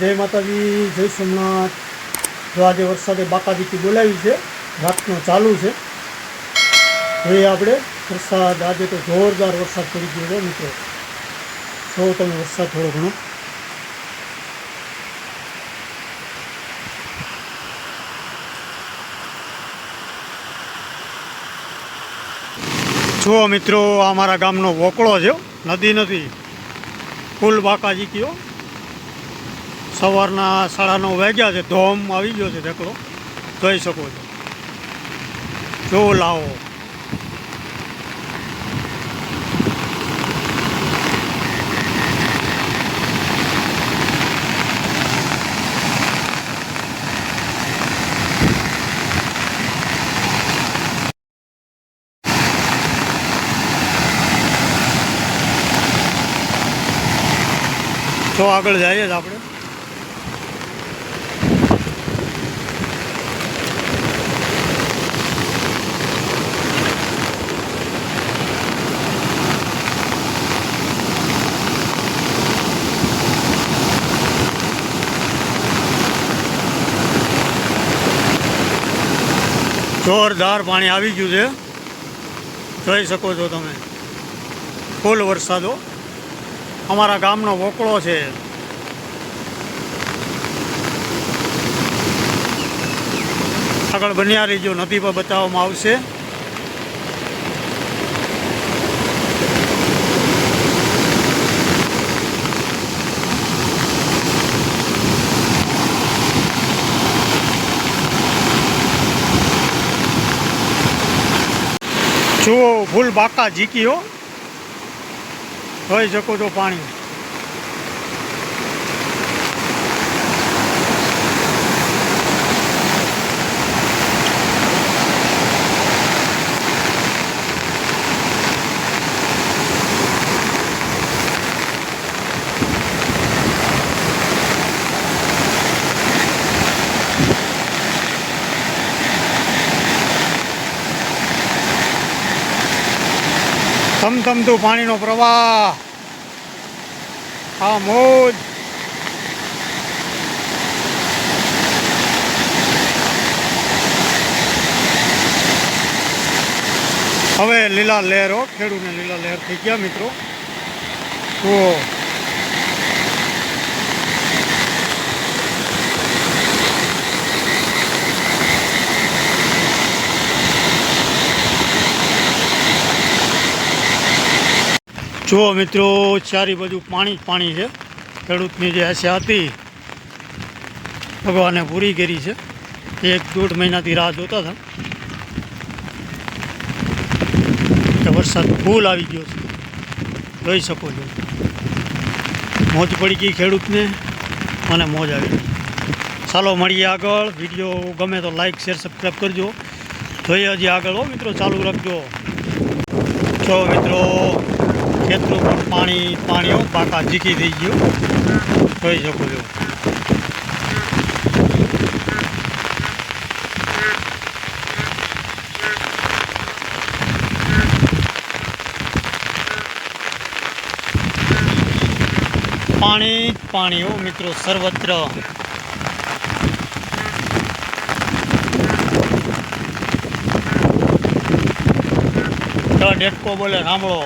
જય માતાજી, જય સોમનાથ. જો આજે વરસાદે બાકાદીથી બોલાવી છે, રાતનો ચાલુ છે. એ આપણે વરસાદ, આજે તો જોરદાર વરસાદ પડી ગયો છે મિત્રો. જો તમે વરસાદ થોડો ઘણો. જુઓ મિત્રો, આ મારા ગામનો વોકળો છે નદી નથી. ફૂલ બાકાજી કયો. સવારના સાડા નવ વાગ્યા છે, ધોમ આવી ગયો છે ઢેકડો જોઈ શકો છો. જો લાવો. તો આગળ જઈએ જ આપણે. જોરદાર પાણી આવી ગયું છે. જોઈ શકો છો તમે. ફૂલ વરસાદો અમારા ગામનો વોકળો છે. આગળ બન્યા રહીજો નદી પર બતાવવામાં આવશે. જુઓ ફૂલ બાકા જીકી હો. જોઈ શકો છો પાણી. થમથમતું પાણીનો પ્રવાહ. આ મોજ. હવે લીલા લહેરો ખેડૂને લીલા લહેર થઈ ગયા મિત્રો. તો જુઓ મિત્રો, ચારી બાજુ પાણી જ પાણી છે. ખેડૂતની જે આશા હતી, ભગવાને પૂરી કરી છે. એક દોઢ મહિનાથી રાહ જોતા હતા. વરસાદ ફૂલ આવી ગયો છે. જોઈ શકો છો. મોજ પડી ગઈ ખેડૂતને, મને મોજ આવી ચાલો મળીએ આગળ. વીડિયો ગમે તો લાઈક શેર સબસ્ક્રાઈબ કરજો. જોઈએ હજી આગળ હો મિત્રો, ચાલુ રાખજો. જો મિત્રો ખેતનું પણ પાણી પાણીઓ પાકા ઝીકી થઈ ગયું. જોઈ શકો છો. પાણી જ પાણીઓ મિત્રો, સર્વત્ર. તો ડેટકો બોલે, સાંભળો.